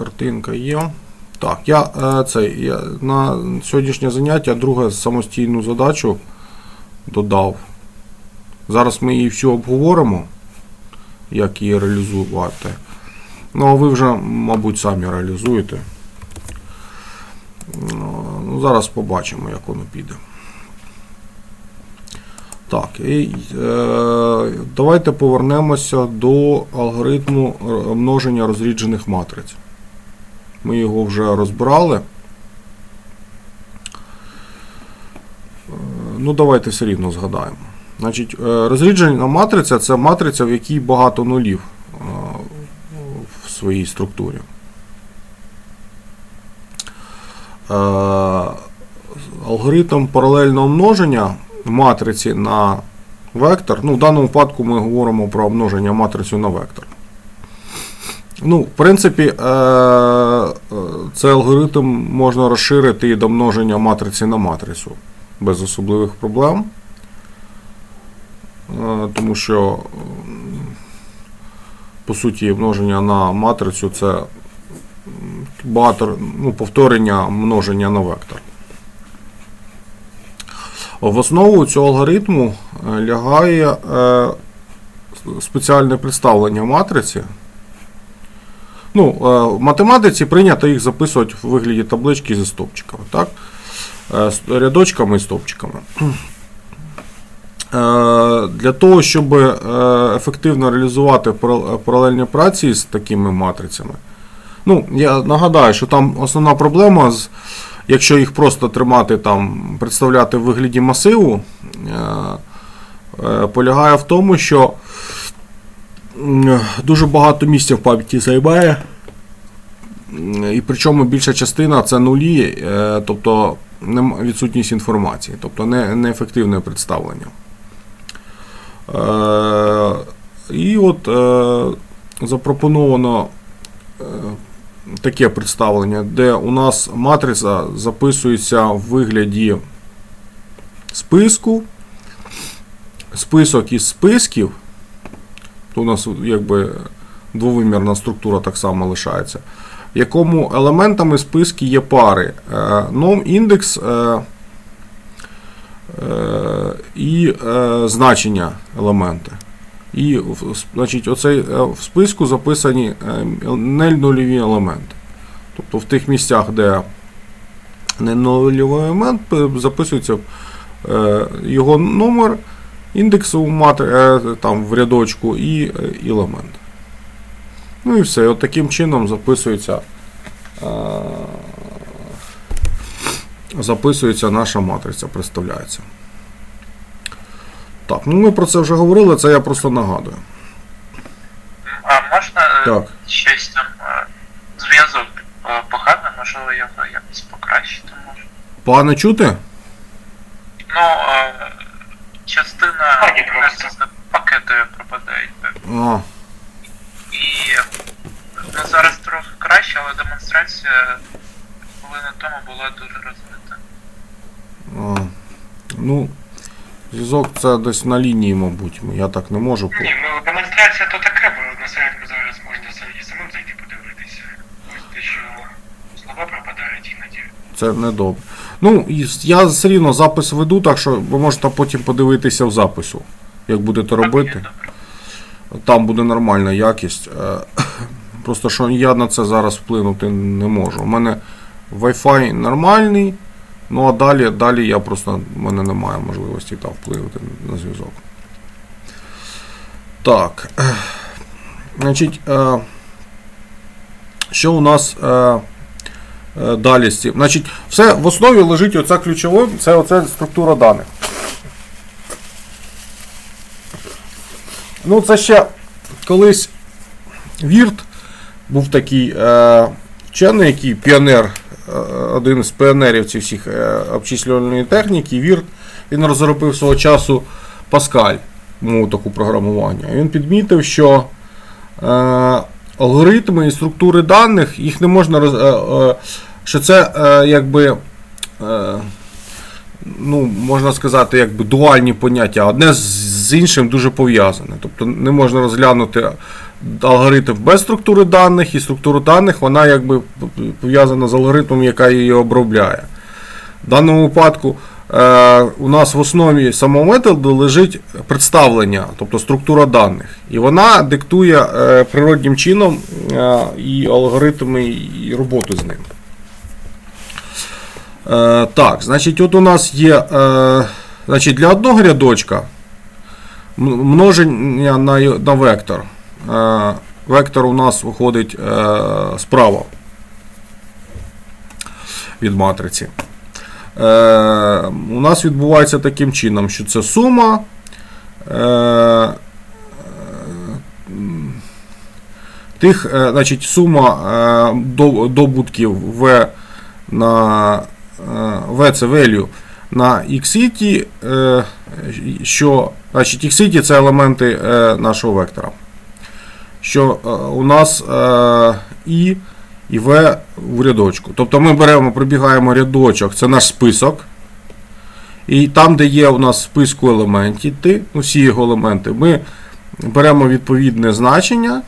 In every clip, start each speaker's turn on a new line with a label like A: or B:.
A: картинка є. Так, я, е, цей, я на сьогоднішнє заняття друге самостійну задачу додав. Зараз ми її всю обговоримо, як її реалізувати. Ну, а ви вже, мабуть, самі реалізуєте. Ну, зараз побачимо, як воно піде. Так, і, е, давайте повернемося до алгоритму множення розріджених матриць. Ми його вже розбирали. Е, Ну, давайте все рівно згадаємо. Значить, е, розріджена матриця це матриця, в якій багато нулів е, в своїй структурі. Алгоритм паралельного множення матриці на вектор. Ну, в даному випадку ми говоримо про множення матрицю на вектор. Ну, в принципі, цей алгоритм можна розширити і до множення матриці на матрицю без особливих проблем. Е, Тому що, по суті, множення на матрицю це багато, ну, повторення множення на вектор. В основу цього алгоритму е, лягає е, спеціальне представлення матриці. Ну, е, в математиці прийнято їх записувати в вигляді таблички зі стовпчиками, так? Е, рядочками і стовпчиками. Е, Для того, щоб ефективно реалізувати паралельні праці з такими матрицями. Ну, я нагадаю, що там основна проблема, з, якщо їх просто тримати там, представляти в вигляді масиву, полягає в тому, що дуже багато місця в пам'яті займає. І причому більша частина це нулі, е, тобто відсутність інформації, тобто неефективне представлення. Е, І от е, запропоновано таке представлення, де у нас матриця записується в вигляді списку, список із списків. У нас якби двовимірна структура так само лишається, якому елементами списки є пари. Е, Ном індекс е, е, і значення елемента. І значить, оцей, в списку записані нельнульові елементи. Тобто в тих місцях, де не нульовий елемент, записується його номер, індексу матри, е, там, в рядочку і е, елемент. Ну і все. От таким чином записується, е, записується наша матриця, представляється. Так, ну ми про це вже говорили, це я просто нагадую.
B: А можна
A: Так.
B: щось там зв'язок поганий, можливо його якось покращити може.
A: Пане чути?
B: Ну, е,
C: просто.
B: просто пакети пропадають.
A: А,
B: І ну, зараз трохи краще, але демонстрація хвилини тому була дуже розвита.
A: а. Ну, зв'язок це десь на лінії, мабуть. Я так не можу.
C: Ні, ну демонстрація то таке, бо на сайт зараз можна і самим зайти подивитися. Ось те, що слова пропадають іноді.
A: Це не добре. Ну, я все рівно запис веду, так що ви можете потім подивитися в запису, як будете робити. Там буде нормальна якість. Е, Просто що я на це зараз вплинути не можу. У мене Wi-Fi нормальний, ну а далі, далі я просто в мене немає можливості там впливати на зв'язок. Так. е, Значить, е, що у нас далі з цим? Значить, все в основі лежить оця ключова, це оця структура даних. Ну, це ще колись Вірт був такий е, вчений, який піонер, е, один з піонерів цих всіх е, обчислювальної техніки, Вірт, він розробив свого часу Паскаль, мову таку програмування. Він підмітив, що е, алгоритми і структури даних, їх не можна роз, е, е, що це е, якби. Е, ну, можна сказати, якби дуальні поняття, одне з, іншим дуже пов'язане. Тобто не можна розглянути алгоритм без структури даних, і структура даних вона якби пов'язана з алгоритмом, яка її обробляє. В даному випадку е, у нас в основі самого методу лежить представлення, тобто структура даних. І вона диктує е, природнім чином е, і алгоритми, і роботу з ним. Е, так, значить, от у нас є е, значить, для одного рядочка множення на, на вектор. Е, вектор у нас виходить справа від матриці. У нас відбувається таким чином, що це сума. Тих, значить, сума добутків В на е, V це value на XIT, е, що значить, XIT це елементи е, нашого вектора. Що у нас І і В в рядочку. Тобто ми беремо, пробігаємо рядочок, це наш список. І там, де є у нас в списку елементів, ти, ну, його елементи, ми беремо відповідне значення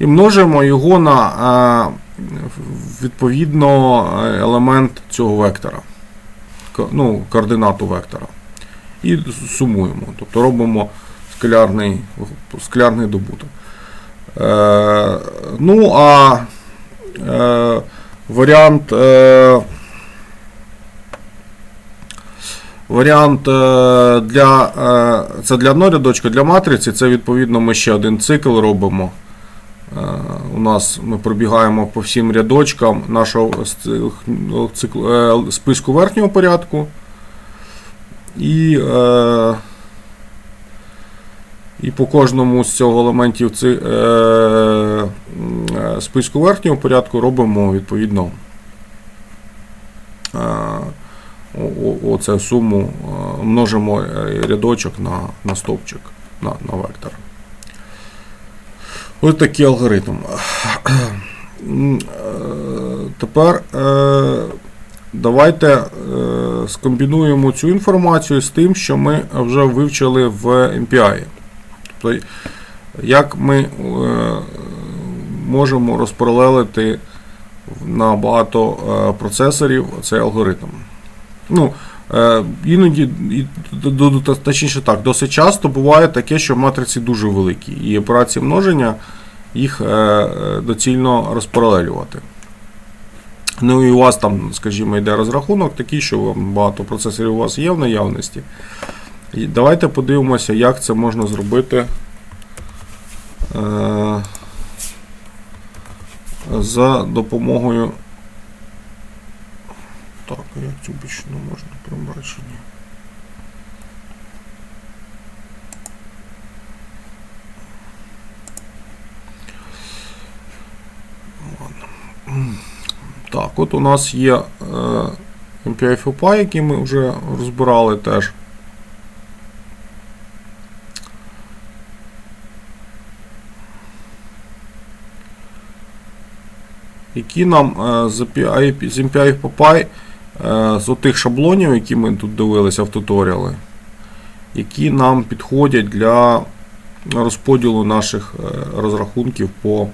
A: і множимо його на відповідно е, елемент цього вектора. Ну, координату вектора. І сумуємо. Тобто робимо скалярний, скалярний добуток. Е, ну, а е, варіант. Е, Варіант е, для, е, це для одного рядочка, для матриці, це відповідно ми ще один цикл робимо. Е, У нас ми пробігаємо по всім рядочкам нашого ну, е, списку верхнього порядку. І, е, і по кожному з цього елементів ци, списку верхнього порядку робимо відповідно оце суму множимо рядочок на, на стовпчик, на, на вектор. Ось такий алгоритм. Е, Тепер е, давайте е, скомбінуємо цю інформацію з тим, що ми вже вивчили в MPI. Тобто, як ми можемо розпаралелити на багато процесорів цей алгоритм. Ну, іноді, і, д- д- д- точніше так, досить часто буває таке, що матриці дуже великі, і операції множення їх е, е, доцільно розпаралелювати. Ну і у вас там, скажімо, йде розрахунок такий, що вам багато процесорів у вас є в наявності. І давайте подивимося, як це можна зробити е, за допомогою. Цю бічну можна? Ладно. Так, от у нас є е, MPI FOPA, який ми вже розбирали теж. Які нам е, з API, з е, отих шаблонів, які ми тут дивилися в туторіали, які нам підходять для розподілу наших е, розрахунків по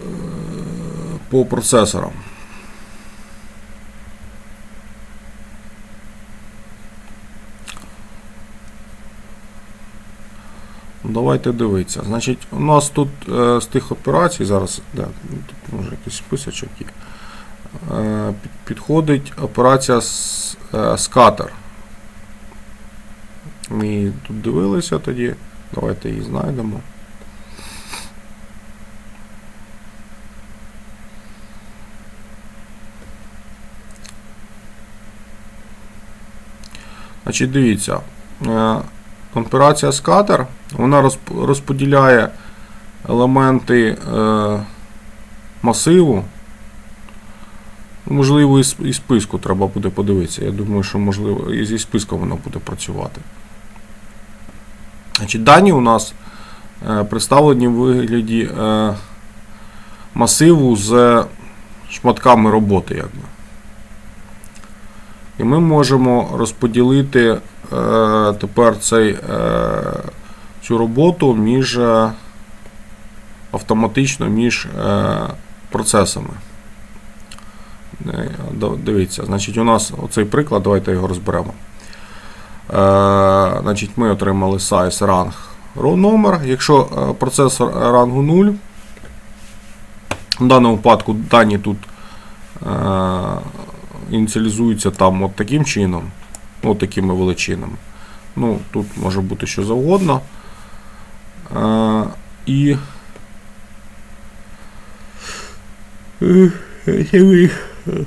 A: е, по процесорам. Давайте дивитися. Значить, у нас тут е, з тих операцій зараз, да, тут може якийсь списочок є. Е, підходить операція с- е, скатер. Ми тут дивилися тоді. Давайте її знайдемо. Значить, дивіться. Е, Операція скатер, вона розподіляє елементи е, масиву. Можливо, і списку треба буде подивитися. Я думаю, що можливо і зі списком воно буде працювати. Значить, дані у нас е, представлені в вигляді е, масиву з шматками роботи. Якби. І ми можемо розподілити тепер цей, цю роботу між е, автоматично між е, процесами. Е, Дивіться, значить, у нас оцей приклад, давайте його розберемо. Значить, ми отримали size range номер. Якщо е, процес рангу 0, в даному випадку дані тут ініціалізуються там от таким чином, от такими величинами. Ну, тут може бути що завгодно. Е, і е, е, е,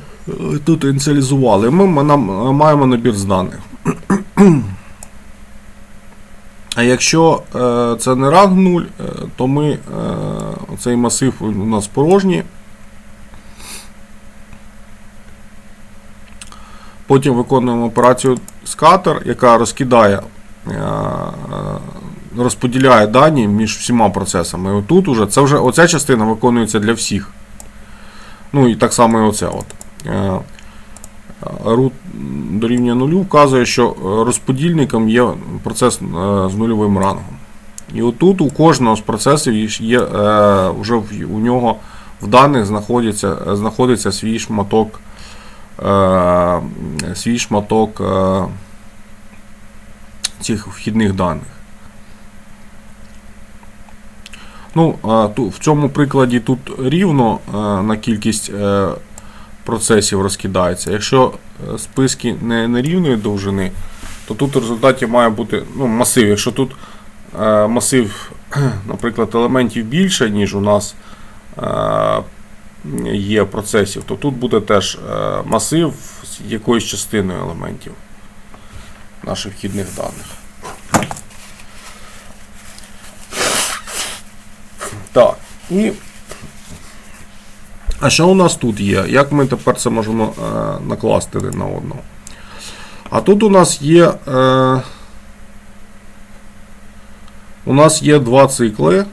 A: тут ініціалізували. Ми, нам, маємо набір з даних. А якщо е, це не ранг 0, е, то ми е, цей масив у нас порожній. Потім виконуємо операцію scatter, яка розкидає, е, розподіляє дані між всіма процесами. І отут уже, це вже оця частина виконується для всіх. Ну і так само і оце. От. Е, root дорівнює нулю вказує, що е, розподільником є процес е, з нульовим рангом. І отут у кожного з процесів є, е, вже у нього в даних знаходиться, знаходиться свій шматок, е, свій шматок е, цих вхідних даних. Ну, в цьому прикладі тут рівно на кількість е, процесів розкидається. Якщо е, списки не, не рівної довжини, то тут в результаті має бути ну, масив. Якщо тут е, масив, наприклад, елементів більше, ніж у нас є процесів, то тут буде теж масив з якоюсь частиною елементів наших вхідних даних. Так, і а що у нас тут є? Як ми тепер це можемо е, накласти один на одного? А тут у нас є. Е, у нас є два цикли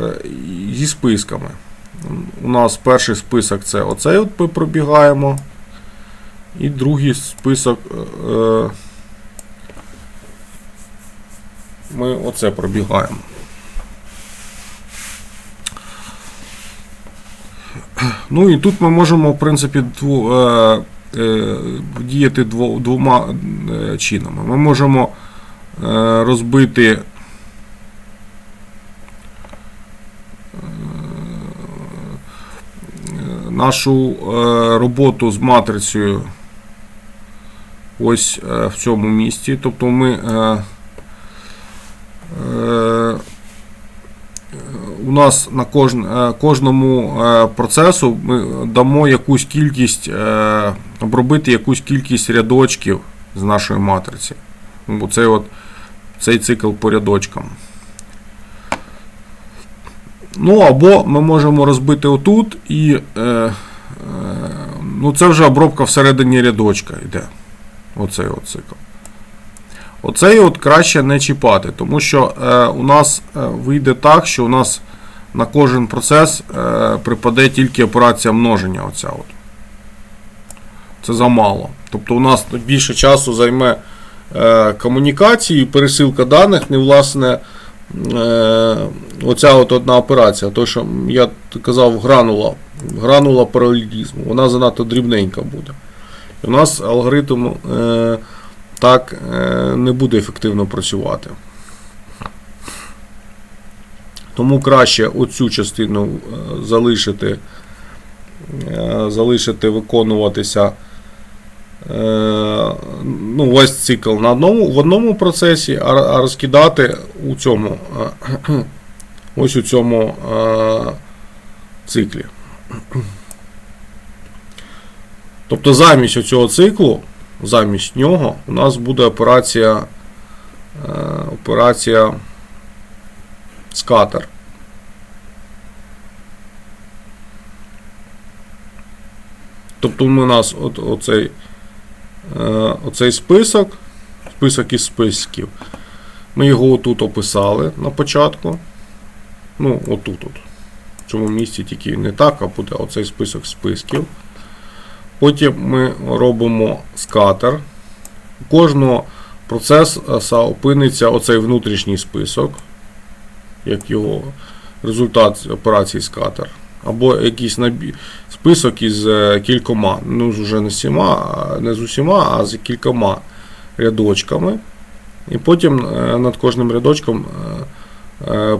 A: е, зі списками. У нас перший список це оцей от ми пробігаємо. І другий список. Е, ми оце пробігаємо. Ну і тут ми можемо, в принципі, дву, е, е, діяти дво, двома е, чинами. Ми можемо е, розбити е, нашу е, роботу з матрицею ось е, в цьому місці. Тобто ми е, е, у нас на е, кожному е, процесу ми дамо якусь кількість, е, обробити якусь кількість рядочків з нашої матриці. Ну, Оцей, от, цей цикл по рядочкам. Ну, або ми можемо розбити отут і. Е, е, ну, це вже обробка всередині рядочка йде. Оцей от цикл. Оцей от краще не чіпати, тому що е, у нас е, вийде так, що у нас на кожен процес е, припаде тільки операція множення. Оця от. Це замало. Тобто у нас більше часу займе е, комунікації, пересилка даних, не власне е, оця от одна операція. То, що я казав, гранула, гранула паралелізму, вона занадто дрібненька буде. І у нас алгоритм так не буде ефективно працювати. Тому краще оцю частину е, залишити, е, залишити виконуватися е, ну, весь цикл на одному, в одному процесі, а, розкидати у цьому, ось у цьому циклі. Тобто замість оцього циклу, замість нього у нас буде операція, операція скатер. Тобто у нас от, оцей, е, оцей список, список із списків. Ми його отут описали на початку. Ну, отут. От. В цьому місці тільки не так, а буде оцей список списків. Потім ми робимо скатер. У кожного процеса опиниться оцей внутрішній список, як його результат операції скатер. Або якийсь набі... список із е, кількома, ну вже не, всіма, а- не з усіма, а з кількома рядочками. І потім е, над кожним рядочком е,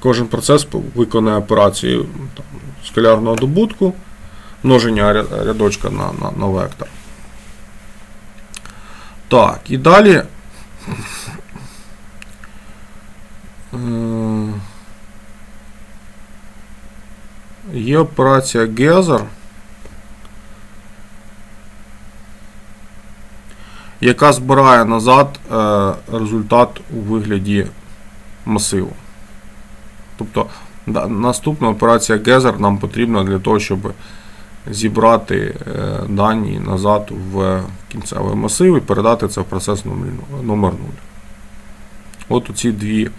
A: кожен процес виконує операцію там, скалярного добутку, множення рядочка на, на, на вектор. Так, і далі. Є операція Gather, яка збирає назад е, результат у вигляді масиву. Тобто наступна операція Gather нам потрібна для того, щоб зібрати е, дані назад в кінцевий масив і передати це в процес номер, номер 0. От ці дві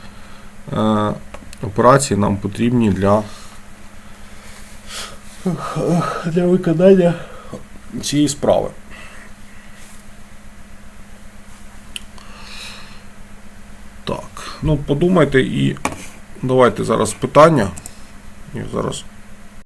A: операції нам потрібні для, для виконання цієї справи. Так, ну подумайте і давайте зараз питання. Я зараз